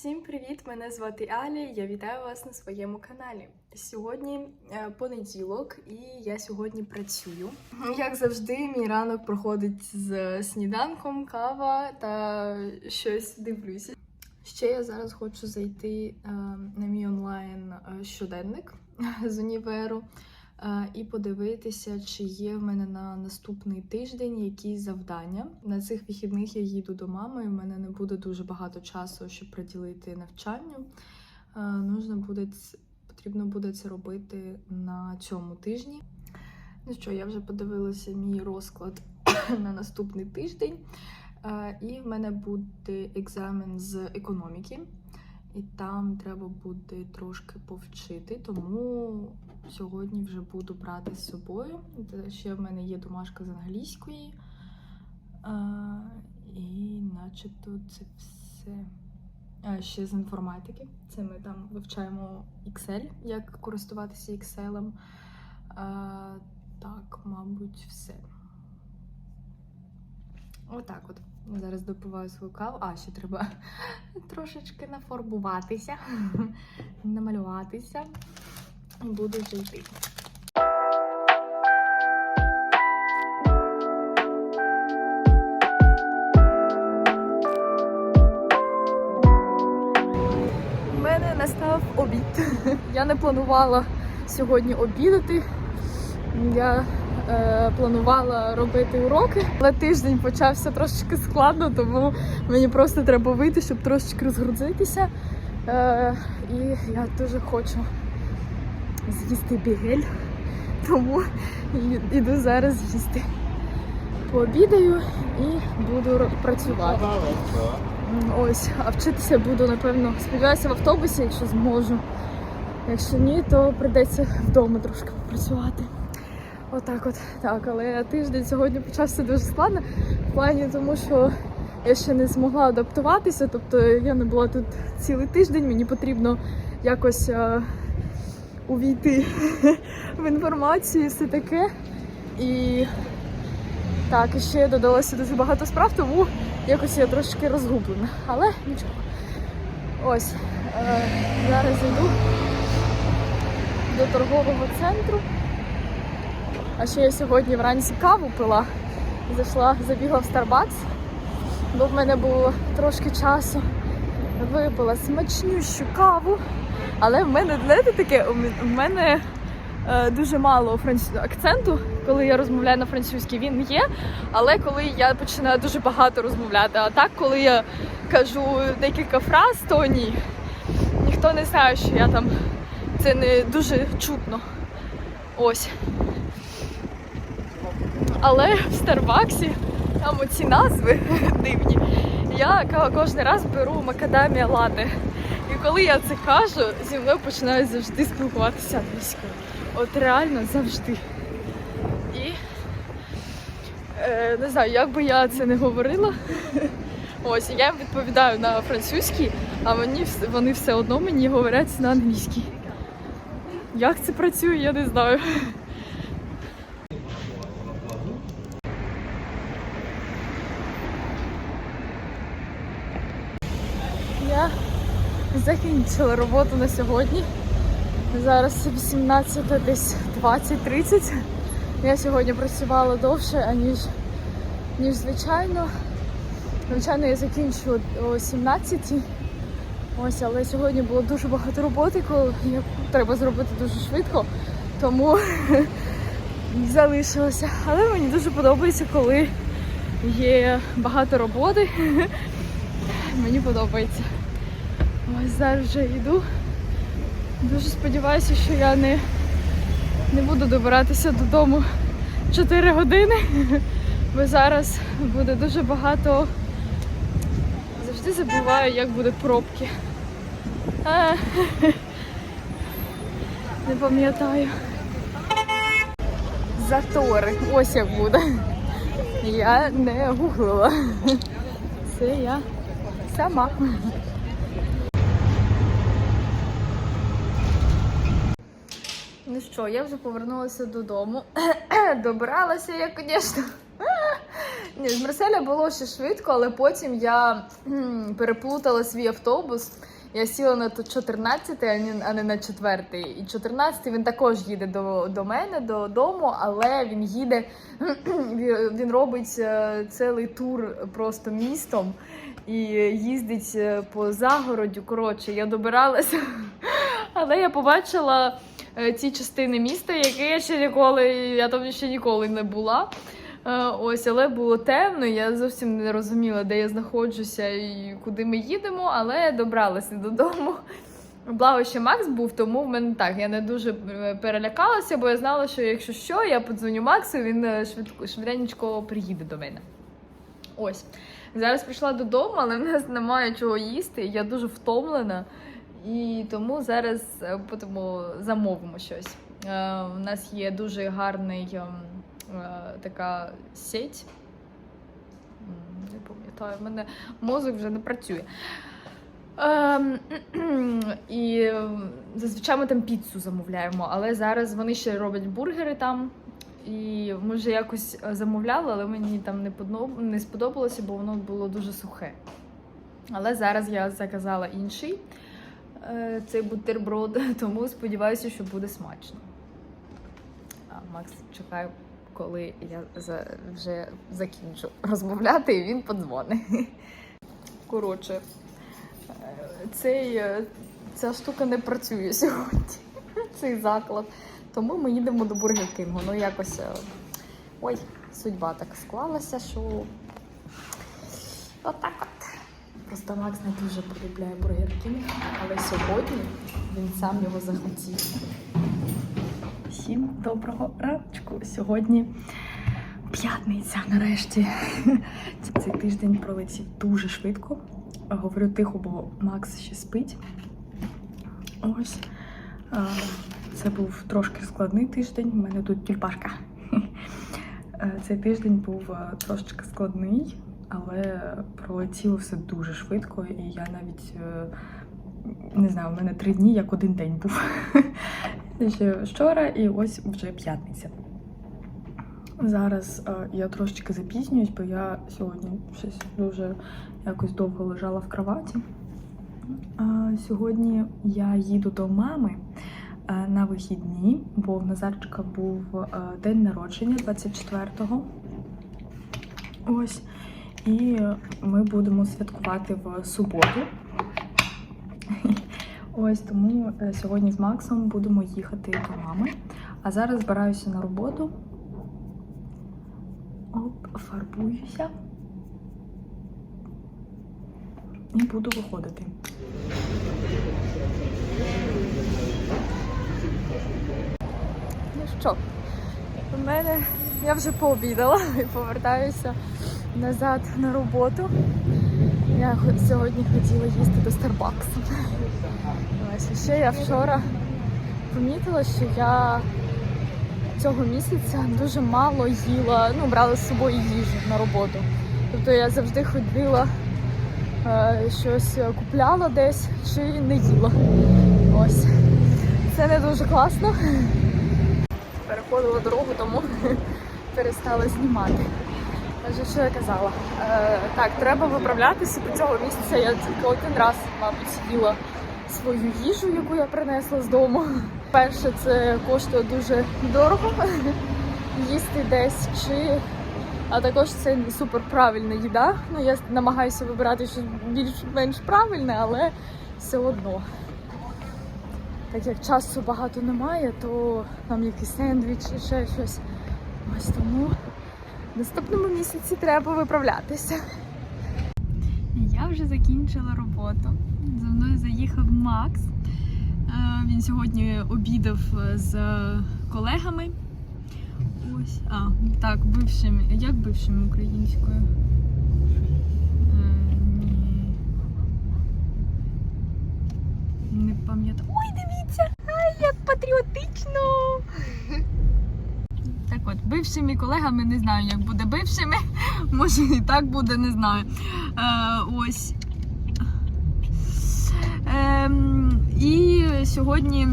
Всім привіт! Мене звати Алі. Я вітаю вас на своєму каналі. Сьогодні е, понеділок, і я сьогодні працюю. Як завжди, мій ранок проходить з сніданком, кава та щось дивлюся. Ще я зараз хочу зайти е, на мій онлайн е, щоденник з універу е, і подивитися, чи є в мене на наступний тиждень якісь завдання. На цих вихідних я їду до мами. і в мене не буде дуже багато часу, щоб приділити навчанню. Нужно буде потрібно буде це робити на цьому тижні. Ну що, я вже подивилася мій розклад на наступний тиждень. І в мене буде екзамен з економіки, і там треба буде трошки повчити, тому сьогодні вже буду брати з собою. Ще в мене є домашка з англійської. І начебто це все. А ще з інформатики. Це ми там вивчаємо Excel, як користуватися Excel. Е, Так, мабуть, все. Отак от. Зараз допиваю свою каву. А, ще треба трошечки нафарбуватися, намалюватися. Буду вже йти. У мене настав обід. Я не планувала сьогодні обідати. Я планувала робити уроки, але тиждень почався трошечки складно, тому мені просто треба вийти, щоб трошечки розгрузитися. Е, і я дуже хочу з'їсти бігель, тому іду зараз їсти. Пообідаю і буду працювати. Ось, а вчитися буду, напевно, сподіваюся, в автобусі, якщо зможу. Якщо ні, то прийдеться вдома трошки попрацювати. Отак от. Так, але тиждень сьогодні почався дуже складно в плані тому, що я ще не змогла адаптуватися. Тобто я не була тут цілий тиждень, мені потрібно якось е, увійти в інформацію все таке. І так, і ще додалося дуже багато справ, тому якось я трошки розгублена. Але нічого. Ось, е, зараз йду до торгового центру. А ще я сьогодні вранці каву пила. Зайшла, забігла в Starbucks, бо в мене було трошки часу. Випила смачнющу каву. Але в мене, знаєте, таке, у мене е, дуже мало франц... акценту, коли я розмовляю на французькій, він є. Але коли я починаю дуже багато розмовляти, а так, коли я кажу декілька фраз, то ні. Ніхто не знає, що я там це не дуже чутно. Ось. Але в Старбаксі там оці назви дивні. Я кожен раз беру макадамія лате. І коли я це кажу, зі мною починають завжди спілкуватися англійською. От реально завжди. І е, не знаю, як би я це не говорила. Ось, я їм відповідаю на французькій, а вс- вони все одно мені говорять на англійській. Як це працює, я не знаю. Я закінчила роботу на сьогодні. Зараз 18, десь 20-30. Я сьогодні працювала довше, аніж ніж звичайно. Звичайно, я закінчу о 17. Ось, але сьогодні було дуже багато роботи, коли треба зробити дуже швидко, тому залишилося. Але мені дуже подобається, коли є багато роботи. Мені подобається. Ось зараз вже йду. Дуже сподіваюся, що я не, не буду добиратися додому 4 години, бо зараз буде дуже багато. Завжди забуваю, як будуть пробки. Не пам'ятаю. Затори. Ось як буде. Я не гуглила. Це я сама. Ну що, я вже повернулася додому. Добралася я, звісно. Ні, з Марселя було ще швидко, але потім я переплутала свій автобус. Я сіла на 14, а не, на 4. І 14-й він також їде до, до мене, додому, але він їде, він- робить е, цілий тур просто містом і їздить е, по загородю. Коротше, я добиралася, але я побачила ті частини міста, які я ще ніколи, я там ще ніколи не була. Е, Ось, але було темно, я зовсім не розуміла, де я знаходжуся і куди ми їдемо, але добралася додому. Благо, ще Макс був, тому в мене так. Я не дуже е, перелякалася, бо я знала, що якщо що, я подзвоню Максу, він е, швидко, швиденько приїде до мене. Ось. Зараз прийшла додому, але в нас немає чого їсти. Я дуже втомлена. І тому зараз е, будемо замовимо щось. Е, У нас є дуже гарний ем, е, така сеть. Не пам'ятаю, в мене мозок вже не працює. Ем, і е, зазвичай ми там піцу замовляємо, але зараз вони ще роблять бургери там. І ми вже якось е, замовляли, але мені там не, сподобалося, бо воно було дуже сухе. Але зараз я заказала інший е, цей бутерброд, тому сподіваюся, що буде смачно. А Макс чекає, коли я вже закінчу розмовляти, і він подзвонить. Коротше, е, цей, е, ця штука не працює сьогодні, цей заклад. Тому ми їдемо до Бургер Кінгу. Ну, якось. е, Ой, судьба так склалася, що. Отак от. Просто Макс не дуже полюбляє Бургер Кінг, але сьогодні він сам його захотів. Всім доброго раночку. Сьогодні п'ятниця нарешті. Цей тиждень пролетів дуже швидко. Говорю тихо, бо Макс ще спить. Ось. Це був трошки складний тиждень. У мене тут тюльпашка. Е, Цей тиждень був е, трошечки складний, але пролетіло все дуже швидко, і я навіть е, не знаю, у мене три дні як один день був. Ще вчора, і ось вже п'ятниця. Зараз е, я трошечки запізнююсь, бо я сьогодні щось дуже якось довго лежала в кроваті. Сьогодні я їду до мами е, на вихідні, бо в Назарчика був день народження 24-го. Ось. І ми будемо святкувати в суботу. Ось тому е, сьогодні з Максом будемо їхати до мами. А зараз збираюся на роботу. Оп, фарбуюся. І буду виходити. Ну що, у мене я вже пообідала і повертаюся назад на роботу. Я сьогодні хотіла їсти до Старбаксу. Ось ще я вчора помітила, що я цього місяця дуже мало їла, ну, брала з собою їжу на роботу. Тобто я завжди ходила, е, щось купляла десь чи не їла. Ось. Це не дуже класно. Переходила дорогу, тому перестала знімати. Отже, що я казала? Е, так, треба виправлятися. До цього місяця я тільки один раз, мабуть, їла свою їжу, яку я принесла з дому. Перше, це коштує дуже дорого їсти десь, чи а також це не супер правильна їда. Ну, я намагаюся вибирати щось більш-менш правильне, але все одно. Так як часу багато немає, то там якийсь сендвіч і ще щось. Ось тому наступному місяці треба виправлятися. Я вже закінчила роботу. За мною заїхав Макс. Е, Він сьогодні обідав з колегами. Ось, а, так, бившими. Як бившими українською? Е, Не пам'ятаю. Ой, дивіться! Ай, як патріотично! От, бившими колегами не знаю, як буде бившими. Може і так буде, не знаю. Е, ось. Ем, і сьогодні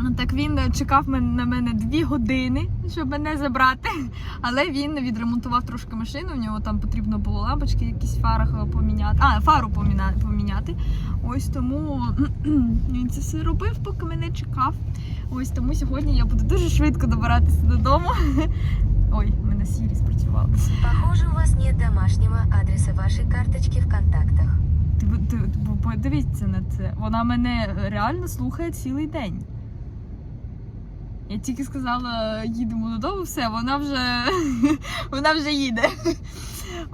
Ну, Так він чекав на мене дві години, щоб мене забрати. Але він відремонтував трошки машину. У нього там потрібно було лампочки, якісь в фарах поміняти. А, фару поміняти. Ось тому він це все робив, поки мене чекав. Ось тому сьогодні я буду дуже швидко добиратися додому. Ой, в мене Сірі спрацювала. Похоже, у вас нет домашнього адреса вашої карточки в контактах. Ти, ти, ти подивіться на це. Вона мене реально слухає цілий день. Я тільки сказала, їдемо додому, все, вона вже, вона вже їде.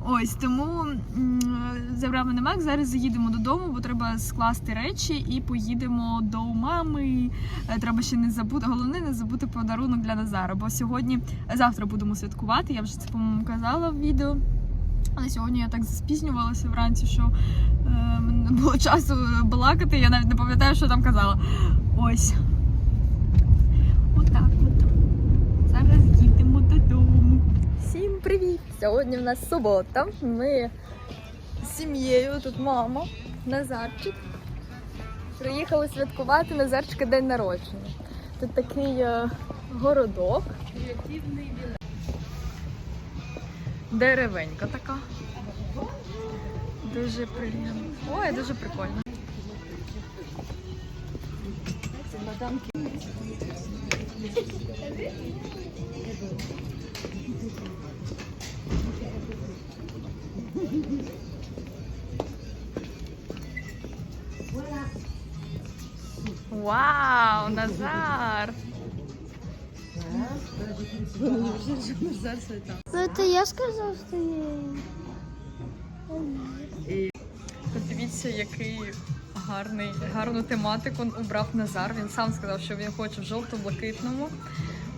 Ось тому забрав мене Мак. Зараз заїдемо додому, бо треба скласти речі і поїдемо до мами. Е, Треба ще не забути. Головне не забути подарунок для Назара. Бо сьогодні, завтра будемо святкувати. Я вже це по-моєму казала в відео. Але сьогодні я так заспізнювалася вранці, що е, не було часу балакати, я навіть не пам'ятаю, що там казала. Ось. Отак от. Зараз їдемо додому. Всім привіт! Сьогодні в нас субота. Ми з сім'єю, тут мама, Назарчик. Приїхали святкувати Назарчика день народження. Тут такий е, городок. Деревенька така. Дуже приємно. Ой, дуже прикольно. Вау, Назар! Ну это я сказал, что я... Подивіться, який гарний, гарну тематику обрав Назар. Він сам сказав, що він хоче в жовто-блакитному.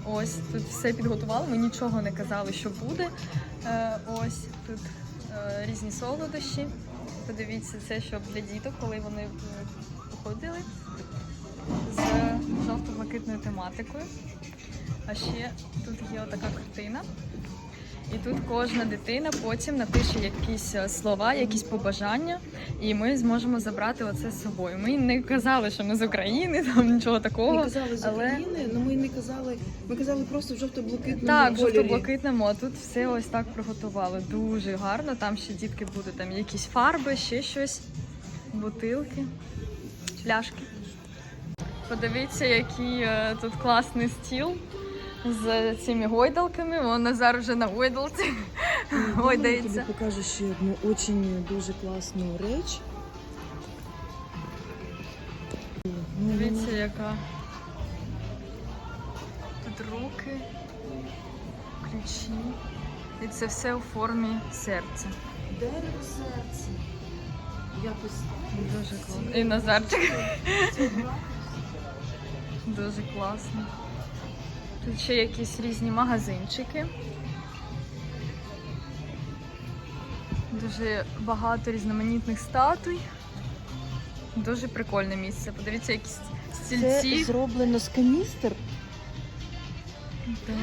Ось тут все підготували. Ми нічого не казали, що буде. Е, ось тут е, різні солодощі. Подивіться, це щоб для діток, коли вони е, походили з жовто-блакитною тематикою. А ще тут є отака картина. І тут кожна дитина потім напише якісь е, слова, якісь побажання, і ми зможемо забрати оце з собою. Ми не казали, що ми з України, там нічого такого. Ми казали з але- України, але ми не казали. Ми казали просто в жовто-блакитному Так, в жовто-блакитному, а тут все ось так приготували. Дуже гарно. Там ще дітки будуть там якісь фарби, ще щось, бутилки, пляшки. Подивіться, який е, тут класний стіл з цими гойдалками. Вон Назар вже на гойдалці Я тобі гойдається. покажу ще одну дуже дуже класну. Ну, Дивіться, яка тут руки, ключі. І це все у формі серця. Дерево серця. Якось Дуже класно. І Назарчик. Дуже класно. Тут ще якісь різні магазинчики. Дуже багато різноманітних статуй. Дуже прикольне місце. Подивіться, якісь це стільці. зроблено з каністр. Так.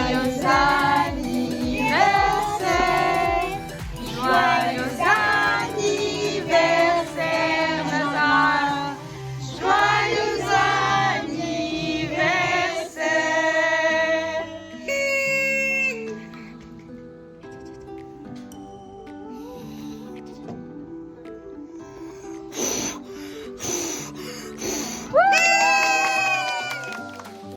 사윤사.